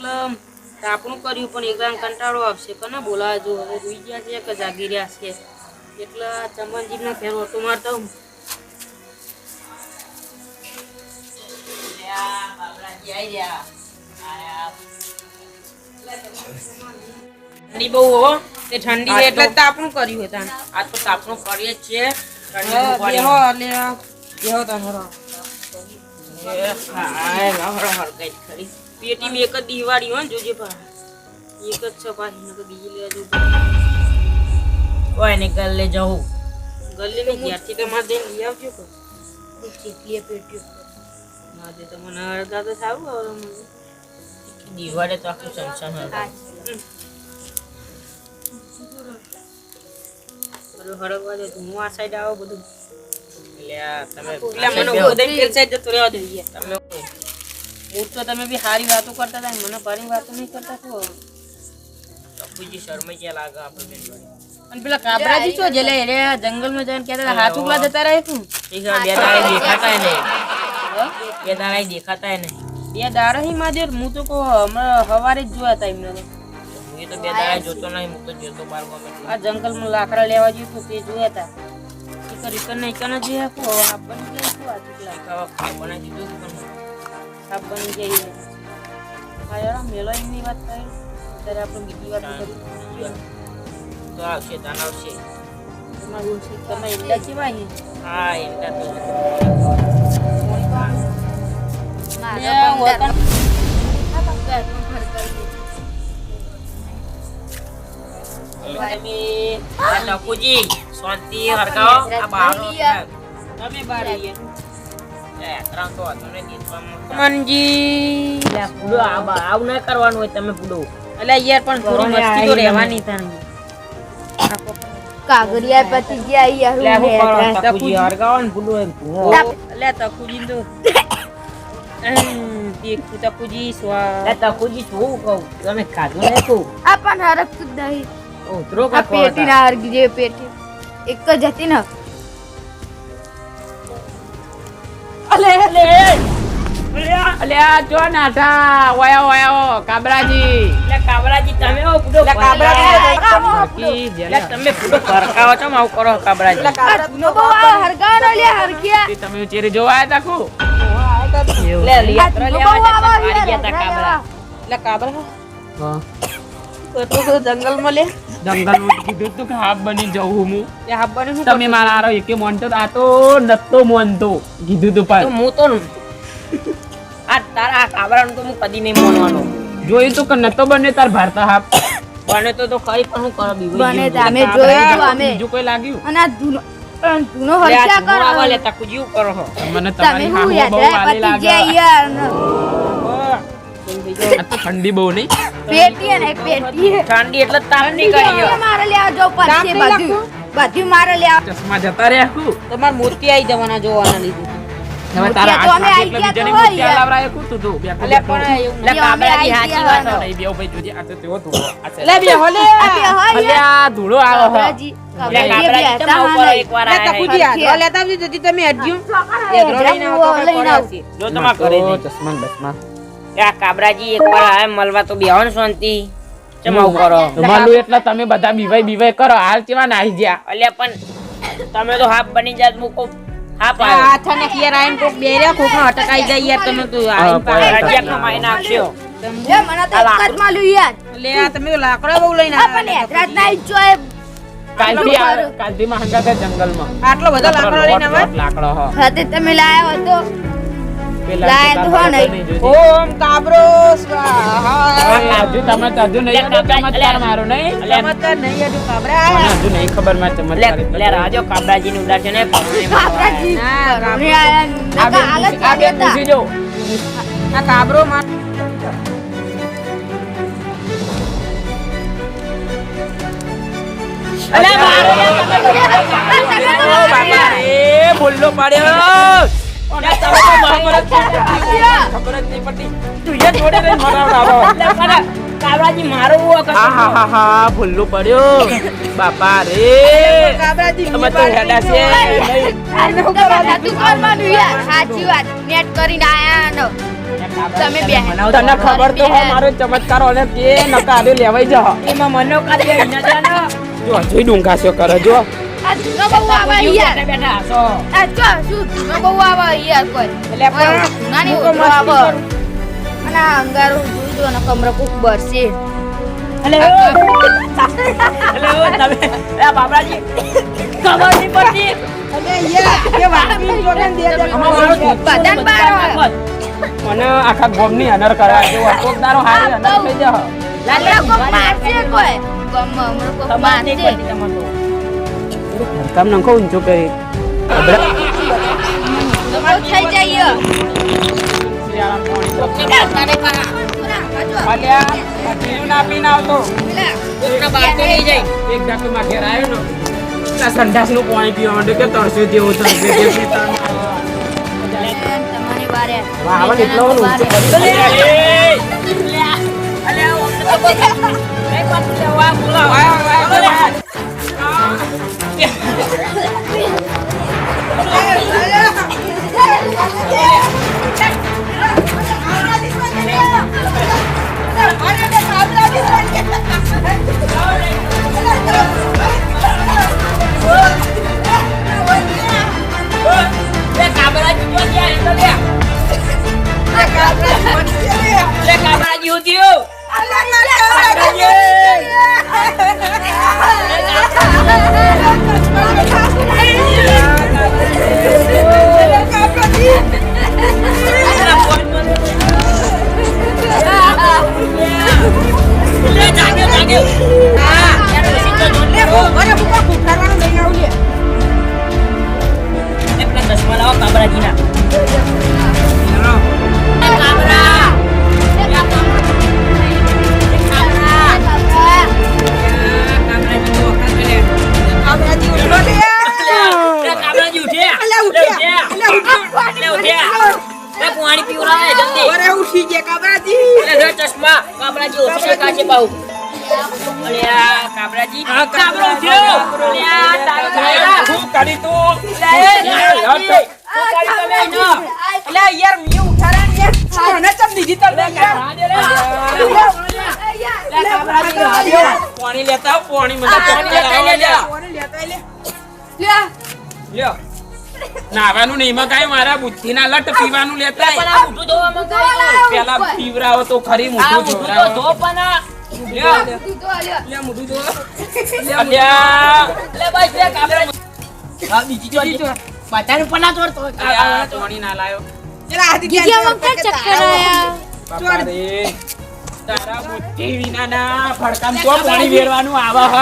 એટલે આપણું કર્યું પણ એકદમ કંટાળો આવશે. પણ બોલાવા જો હવે રૂઈ ગયા છે કે જાગી રહ્યા છે. એટલે ચમનજીને ફેર ઓટો મારતો હું ઠંડી બહુ હો. તે ઠંડી એટલે જ તાપણું કર્યું હતા. આજ તો તાપણું કરીએ જ છીએ. ઠંડી બહુ પડી. બેહો એટલે બેહો તમે. એ હાય, હર હર ગઈ ખરી. પેટીમાં એક જ દિવાળી હોય ને જોજે પા એક જ છે પાછી નકર બીજી લેવા જવું પડે. કોઈ નહીં ગલ્લે જવું ગલ્લી ને ઘેરથી તમારે દઈને લઈ આવજો કો ચીટલીએ પેટ્યો ના દે તો મને અડધા તો સારું આવે મને દિવાળે તો આખું સંસાર હતું. બધું હરગવા દે તું હું આ સાઈડ આવો બધું. એટલે આ તમે એટલે મને ગોદઈ પેલ સાઈડ જતો રહેવા દઈએ તમે હું તો તમે બી સારી વાતો કરતા હતા ને મને ભારી વાતો નહીં કરતા તો. ટપુજી શરમાઈ ગયા લાગે આપણે. અને પેલા કાબરાજી છો જેલે? એને જંગલમાં જઈને કહેતા હાથ ઉગલા જતા રહે તું. બે દાડા દેખાતા નહીં. બે દાડા દેખાતા નહીં. બે દાડા હી માં હું તો કહો હમણાં સવારે જ જોયા હતા એમને હું તો બે દાડે જોતો નહીં હું તો જોતો બાર આ જંગલમાં લાકડા લેવા જઈએ તો તે જોયા હતા જ જોયા આપ બની ગયા શું આ ચૂકલા? ખાવા ખાવા બનાવી દીધું પણ આપ બની જઈએ. હા યાર મેલો એમની વાત કરી. ત્યારે આપણે બીજી વાત કરી વાર તો આવશે તાન આવશે. તમારું છે. તમે ઈંડા કેવા હા ઈંડા તો તમે શાંતિ હરગાવો આ બહારનો તમે બાર આવીએ. મનજી આવું ના કરવાનું હોય તમે પૂડો અલે યાર પણ થોડી મસ્તી તો રહેવાની તાણી. કાગરિયા પતિ ગયા યાર હું હું કરો હેઠળ. ટપુજી હરગાવો ને પૂડો એમ ભૂંગો. અલે તકુજી તો તકુજી સ્વા એટલે શું કહું? તમે ખાધું નહીં કહું આ પણ હરકતું નહીં. પેટી ના હરગી જે પેટી. એક જ હતી ને. અલ્યા જો નાઠા વયા વયા કાબરાજી. એટલે કાબરાજી તમે હો પૂડો એટલે કાબરાજી એટલે તમે પૂડો ભરકાવો છો આવું કરો કાબરાજી. આ જૂનો બહુ આ હરગાવાનો લ્યા હરખિયા. તે તમે ચેરી જોવા આવ્યા તા ખુ એટલે આ લિયાત્રા હારી ગયા તા કાબરા. એટલે કાબરા. હા. એટલું બધું જંગલમાં લે. જંગલમાં કીધું તું કે હાફ બની જવું હું. એ હાફ બની શું તમે મારા આરો એકે મોનતો આ તો નતો મોનતો કીધું તું પણ. હું તો આ તારા કાબરાનું તો હું કદી નહીં મોનવાનો જોયું તું કે નતો બને તાર ભારતા હાફ બને તો તો કઈ પણ હું કરો બીજું બને જેવું. તો અમે જોયું તો અમે. બીજું કોઈ લાગ્યું? અને આ હરખ્યા જુમો આવા કરો. લેતા કુજી કરો હો મને તમારી યાદ બહુ વાલી લાગે. યાર. આ તો ઠંડી બહુ નહીં. પેટી ને પેટી. ઠંડી એટલે તાપ નહીં કરી મારે લે જાવ પછી બધું. બધું મારે લે ચશ્મા જતા રહ્યા કુ? તમાર મૂર્તિ આવી જવાના જોવાના લીધે. હવે તારા તો બીજાની હોય મૂર્તિ કુ તું તું? પણ એટલે કાબરાજી આઈ સાચી ગયા વાત નહીં બે ભાઈ જોજે. આ તો તેવો તું લે બે હોલે આ યાર. અલ્યા ધૂળો આવો હો. કાબરાજી એટલે કાબરાજી કાબરાજી બે તમે ઉપર એકવાર લે તકુજી હે. લેતા આવજો જતી તમે અડજો એગરો લઈને તો. પડે જો તમારા ઘરે ચશ્મા બસમા. એ આ કાબરાજી એકવાર આયા મળવા તો બેહો ને શાંતિ. ચમ આવું કરો? તમારું એટલે તમે બધા બીવાય બીવાય કરો હાલ કેવા નાહી ગયા? અલ્યા પણ તમે તો હાફ બની જાત મૂકો. કોક કોકમાં અટકાઈ જાય યાર તમે તો આઈને હા, પાછા પણ- રજિયા કમાઈ નાખશો મને તો એક માલ્યું યાર. લે આ તમે લાકડા બહુ લઈને આ પણ હેદરાત ના ઈચ્છો એ કાલથી કાલથી માં હંગા છે જંગલમાં. આટલો બધો લાકડો લઈને આવે લાકડો હો. સાથે તમે લાયા હતો પેલા હો નહીં. ઓમ કાબરો હજુ તમે તો હજુ નહીં ચમત્કાર મારો નહીં? ચમત્કાર નહીં હજુ કાબરા. હજુ નહીં ખબરમાં ચમત્કાર એટલે રાજો કાબરાજી નું ઉદાસ છે ને કાબરાજી. ના, કરુણે આયા ને આ બેન આગળ પૂછી- આ બેન ચાલ્યા પૂછી જો. આ કાબરો માં અલ્યા મારો બાપા. રે બોલ્લો પાડ્યો. તો ખબર તું તો તું તને ખબર તો મારો ચમત્કાર ઓલે કે નકાર્યો લેવાઈ જા એમાં મનો જો હજુ ડુંગાસ્યો કરે જો આ જૂનો બહુ આવે યાર. બેઠા બેઠા આ જો શું જૂનો બહુ આવે યાર કોઈ. એટલે નાની ઉતરો આવે. અને અંગારું જોઈ દો ને કમરે કુક બરશે એટલે એટલે તમે એ બાબરાજી ખબર નહીં પડતી. બધાને બાર આવે. મને આખા ગોમની અનર કરા જેવો કોક હારી અનર થઈ જા મારશે કોઈ. ગમ મારશે. કામ નખો ઊંચો કરી થઈ અલ્યા પીલું ના પાણી પીવા માટે કે તરસ્યો જેવું તરસ્યો kìa. ચશ્મા લાવો કાબરાજીના પાણી લેતા પાણી મને. નાવાનું નહીં એમાં કાંઈ મારા બુદ્ધિના લટ પીવાનું લેતા. પેલા પીવરાવો તો ખરી તો જોવરાવો. બીજી જો પણ ના તોડતો. પાણી ના લાયો બાપા રે. તારા બુદ્ધિ વિનાના ભડકામ તો પાણી વેરવાનું આવે હ.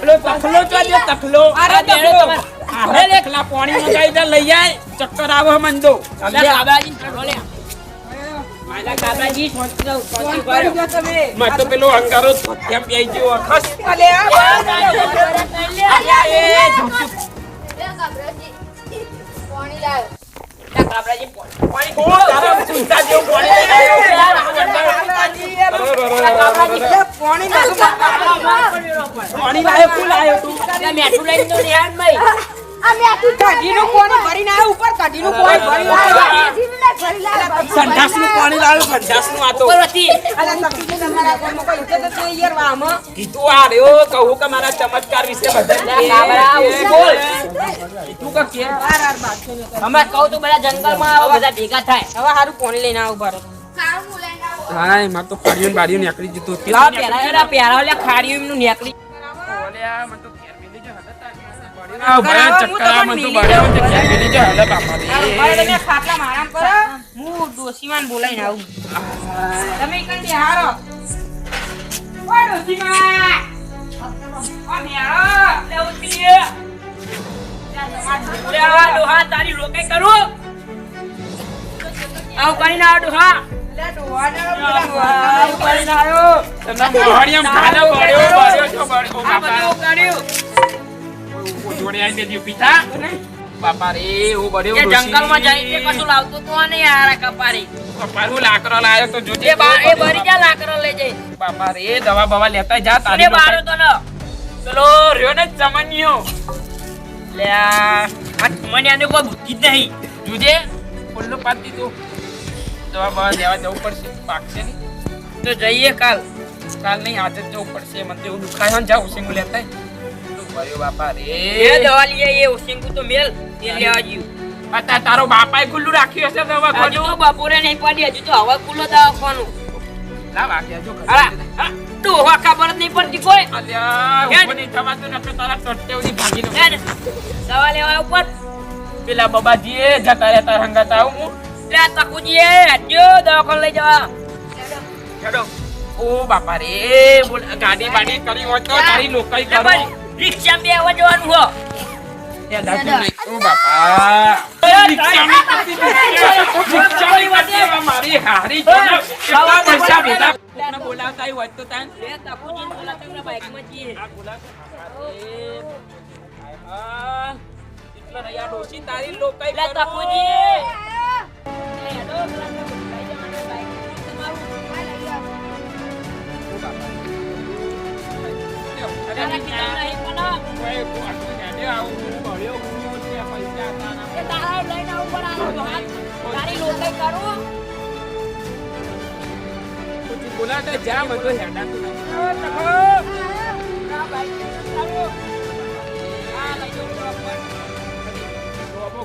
પેલો તખલો તો જો તખલો. અરે તખલો. અરે લેખલા પાણી મંગાવી દે લઈ આય. ચક્કર આવે હ મન તો લે. મારા કાબરાજી શાંતિ રહો, શાંતિ કરો. મત તો પેલો અંગારો ધોત્યા પીઈ ગયો અખસ લે કાબરાજી પાણી ઓ તારા ચૂંટા જેવું પાણી લઈને આવ્યો. પાણી ભરી ફૂલ આયો ભાઈ. સંડાસનું પાણી લાવ્યો સંડાસનું આ તો. કીધું આ રહ્યો કહું કે મારા ચમત્કાર વિશે બધા. લે કાબરા તું કે કે હમણાં કહું તો બધા જંગલમાં આવો બધા ભેગા થાય. હવે સારું પાણી લઈને આવું બાર. હા તો ને નીકળી જતું પેલા પેલા ઓલા એમનું નીકળી. મને તો ઘેર મેલી જો હાલત આ. તો બાપા. તમે કરો. હું બોલાઈને આવું. તમે કંઈ હારો. ઓ ડોશીમા. ઓ મેળો. લે ઉઠી ડોહા. તારી રોકાઈ કરું. આવ કરીને ડોહા. આવ આમ બાળ્યો છો, બાળ્યો. ઓ જોડે આઈ દેજો પિતા. બાપા રે હું બળ્યો એ જંગલમાં જઈને કશું લાવતો તો નહીં યાર કપારી. બાપા હું લાકડો લાયો તો જોજે બા- એ ભરી જા લાકડો લઈ જઈ બાપા રે દવા બવા લેતા જા તારી બારો તો ન. પેલો રહ્યો ને ચમનિયો. લે આ મને આને કોઈ બુદ્ધિ જ નહીં. જોજે ખુલ્લું પાડી દીધું. દવા બવા લેવા જવું પડશે પાકશે નહીં. તો જઈએ કાલ. કાલ નહીં આજે જ જવું પડશે. મને તો એવું દુખાય છે ને જા ઉસીંગું લેતા કર્યું બાપા એ રે દવા લઈએ એ ઓશિંગુ તો મેલ એ લેવા જ્યું અત્યારે તારો બાપાએ ખુલ્લું રાખ્યું હશે દવા હજુ તો બપોરે નહીં પડી હજુ તો હવે લાવ ખબર નહીં પડતી કોઈ. અલ્યા. થવાતું તારા ભાગી દઉં. દવા લેવા ઉપર. પેલા બબાજીએ જતા રહેતા હંગાત આવું હું. લે તકુજી એ હજો દવાખાને લઈ જવા. હેડો. ઓ બાપા રે બોલ ગાડી બાડી કરી હોય તો તારી કરો ભાઈ, રિક્ષા બે આવવા જવાનું હો. એ દાદુ નહીં. ઓ બાપા. રિક્ષાની કરતી રિક્ષાની કરતી હવે મારી હારી છે બોલાતા જા બધો હેડાતું નથી. આ કરું આ જવું બરાબર.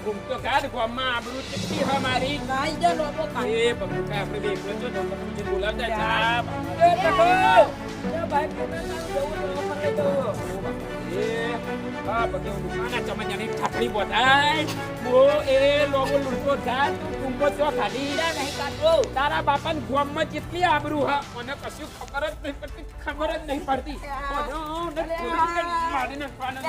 ઘૂમતો કાઢ ગામમાં આબરૂ ચીકતી હે મારી નાઈ જા લોકો કાઢ. એ બબુકા આપણે છો તો બબુજી બોલાવતા જા એ ટકો. એ બાઈક આ બગે દુકાના ચમચાની ઠાકડી બોધાય બો એ લોગો લૂંટો જા તું કુંભો ચો ખાલી લે નહીં કાઢવો. તારા બાપાને ગામમાં કેટલી આબરૂ હા મને કશું ખબર જ નહીં પડતી ખબર જ નહીં પડતી ઓનો, ને ખોલી કે મારી નાખવાના.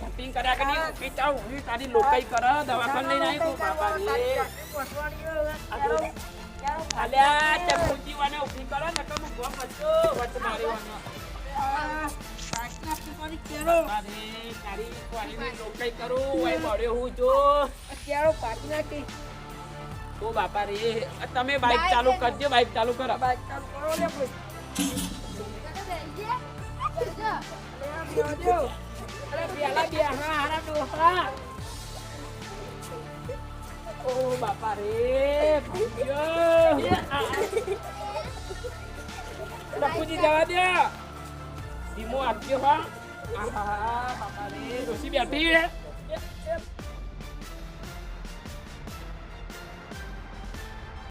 કટિંગ કર્યા કે નહીં ઊભી થાવ, ઊભી તારી લોકાઈ કર દવાખાને લઈને આવી તું બાપા અલ્યા ચકુજી વાને ઊભી કરો ને તો હું ગોમ હતો વચ મારી વાનો તમે બાઈક ચાલુ કરજો બાઈક ચાલુ કરો ઓ બાપા રે. ચકુજી જવા દે ધીમો આપજો હા આહા બાપા રે ડોશી બેઠી